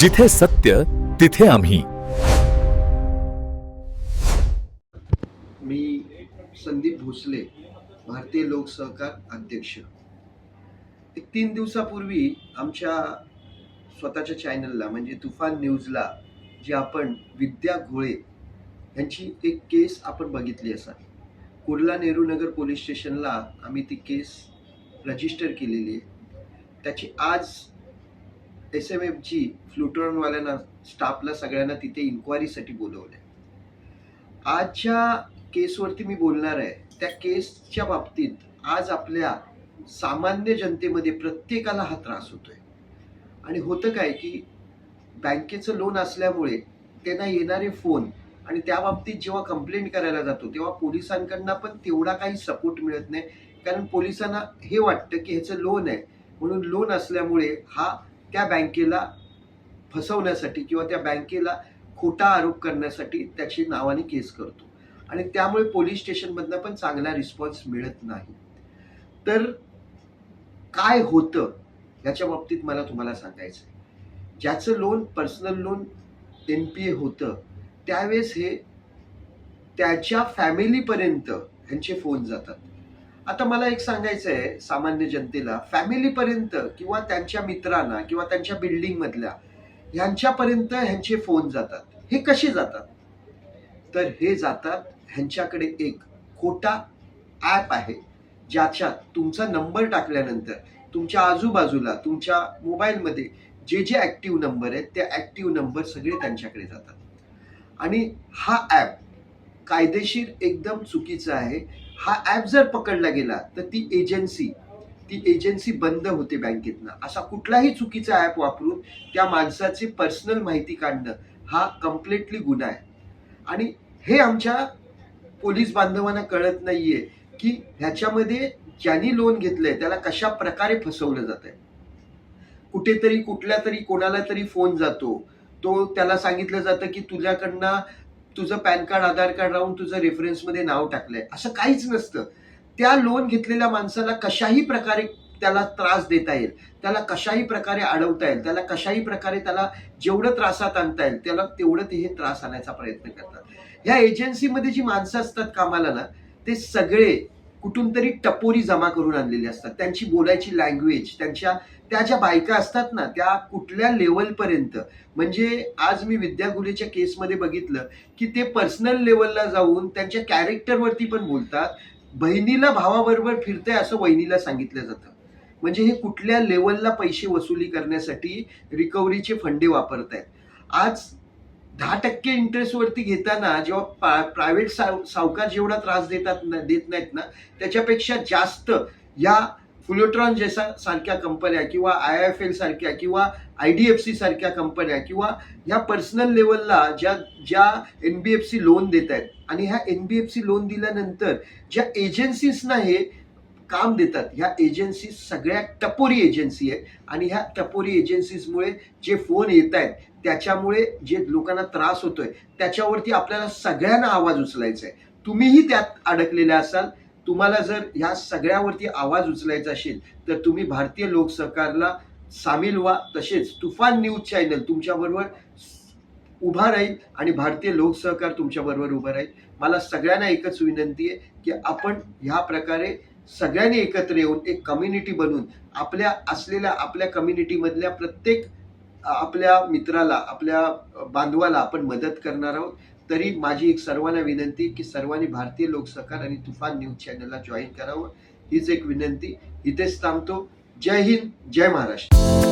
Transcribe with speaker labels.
Speaker 1: जिथे सत्य तिथे आम्ही.
Speaker 2: मी संदीप भोसले भारतीय लोकसहकार अध्यक्ष. एक तीन दिवसापूर्वी आमच्या स्वतःच्या चॅनलला म्हणजे तुफान न्यूजला जे आपण विद्या घोळे यांची एक केस आपण बघितली असा कुर्ला नेहरू नगर पोलीस स्टेशनला आम्ही ती केस रजिस्टर केलेली आहे. त्याची आज एस एम एफ जी फ्लुटॉनवाल्यांना स्टाफला सगळ्यांना तिथे इन्क्वायरीसाठी बोलवलं आजच्या केसवरती मी बोलणार आहे. त्या केसच्या बाबतीत आज आपल्या सामान्य जनतेमध्ये प्रत्येकाला हा त्रास होतोय. आणि होतं काय की बँकेचं लोन असल्यामुळे त्यांना येणारे फोन आणि त्या बाबतीत जेव्हा कंप्लेंट करायला जातो तेव्हा पोलिसांकडनं पण तेवढा काही सपोर्ट मिळत नाही. कारण पोलिसांना हे वाटतं की ह्याचं लोन आहे. म्हणून लोन असल्यामुळे हा त्या बँकेला फसवण्यासाठी किंवा त्या बँकेला खोटा आरोप करण्यासाठी त्याची नावाने केस करतो. आणि त्यामुळे पोलीस स्टेशनमधनं पण चांगला रिस्पॉन्स मिळत नाही. तर काय होतं याच्या बाबतीत मला तुम्हाला सांगायचं आहे ज्याचं loan personal loan N P A होतं त्यावेळेस हे त्याच्या फॅमिलीपर्यंत ह्यांचे फोन जातात. आता मला एक सांगायचं आहे सामान्य जनतेला. फॅमिलीपर्यंत किंवा त्यांच्या मित्रांना किंवा त्यांच्या बिल्डिंगमधल्या ह्यांच्यापर्यंत ह्यांचे फोन जातात. हे कसे जातात? तर हे जातात ह्यांच्याकडे एक खोटा ॲप आहे ज्याच्यात तुमचा नंबर टाकल्यानंतर तुमच्या आजूबाजूला तुमच्या मोबाईलमध्ये जे जे ॲक्टिव्ह नंबर आहेत त्या ॲक्टिव्ह नंबर सगळे त्यांच्याकडे जातात. आणि हा ॲप कायदेशीर एकदम चुकीचा आहे. हा ॲप जर पकडला गेला तर ती एजन्सी ती एजन्सी बंद होते बँकेतनं. असा कुठलाही चुकीचा ॲप वापरून त्या माणसाची पर्सनल माहिती काढणं हा कम्प्लिटली गुन्हा आहे. आणि हे आमच्या पोलीस बांधवांना कळत नाहीये की ह्याच्यामध्ये ज्यांनी लोन घेतलंय त्याला कशा प्रकारे फसवलं जात आहे कुठेतरी कुठल्या तरी कोणाला तरी फोन जातो. तो त्याला सांगितलं जातं की तुझ्याकडनं तुझं पॅन कार्ड आधार कार्ड राहून तुझं रेफरन्समध्ये नाव टाकलंय. असं काहीच नसतं. त्या लोन घेतलेल्या माणसाला कशाही प्रकारे त्याला त्रास देता येईल त्याला कशाही प्रकारे अडवता येईल त्याला कशाही प्रकारे त्याला जेवढं त्रासात आणता येईल त्याला तेवढं ते हे त्रास आणायचा प्रयत्न करतात. ह्या एजन्सीमध्ये जी माणसं असतात कामाला ना ते सगळे कुठून तरी टपोरी जमा करून आणलेली असतात. त्यांची बोलायची लँग्वेज त्यांच्या त्या ज्या बायका असतात ना त्या कुठल्या लेवलपर्यंत म्हणजे आज मी विद्यागुलेच्या केसमध्ये बघितलं की ते पर्सनल लेवलला जाऊन त्यांच्या कॅरेक्टरवरती पण बोलतात. बहिणीला भावाबरोबर फिरतंय असं वहिनीला सांगितलं जातं. म्हणजे हे कुठल्या लेवलला पैसे वसुली करण्यासाठी रिकव्हरीचे फंडे वापरत आहेत आज दहा टक्के इंटरेस्टवरती घेताना जेव्हा प्रायव्हेट सावकार जेवढा त्रास देतात ना- देत नाहीत ना त्याच्यापेक्षा जास्त या फुलोट्रॉन जैसा सारख्या कंपन्या किंवा आय एफ एल सारख्या किंवा आय डी एफ सी सारख्या कंपन्या किंवा ह्या पर्सनल लेवलला ज्या ज्या N B F C loan देत आहेत आणि ह्या N B F C loan दिल्यानंतर ज्या एजन्सीजना हे काम देतात. ह्या एजन्सी सगळ्या टपोरी एजन्सी आहे आणि ह्या टपोरी एजन्सीजमुळे जे फोन येत आहेत त्याच्यामुळे जे लोकांना त्रास होतोय त्याच्यावरती आपल्याला सगळ्यांना आवाज उचलायचा आहे तुम्हीही त्यात अडकलेले असाल. तुम्हाला जर ह्या सगळ्यावरती आवाज उचलायचा असेल तर तुम्ही भारतीय लोकसहकारला सामील व्हा. तसेच तुफान न्यूज चॅनल तुमच्याबरोबर उभा राहील आणि भारतीय लोकसहकार तुमच्याबरोबर उभा राहील. मला सगळ्यांना एकच विनंती आहे की आपण ह्या प्रकारे सगळ्यांनी एकत्र येऊन एक कम्युनिटी बनवून आपल्या असलेल्या आपल्या कम्युनिटीमधल्या प्रत्येक आपल्या मित्राला आपल्या बांधवाला आपण मदत करणार आहोत. तरी माझी एक सर्वांना विनंती की सर्वांनी भारतीय लोकसहकार आणि तुफान न्यूज चॅनलला जॉईन करावं. हीच एक विनंती. इथेच थांबतो. जय हिंद जय महाराष्ट्र.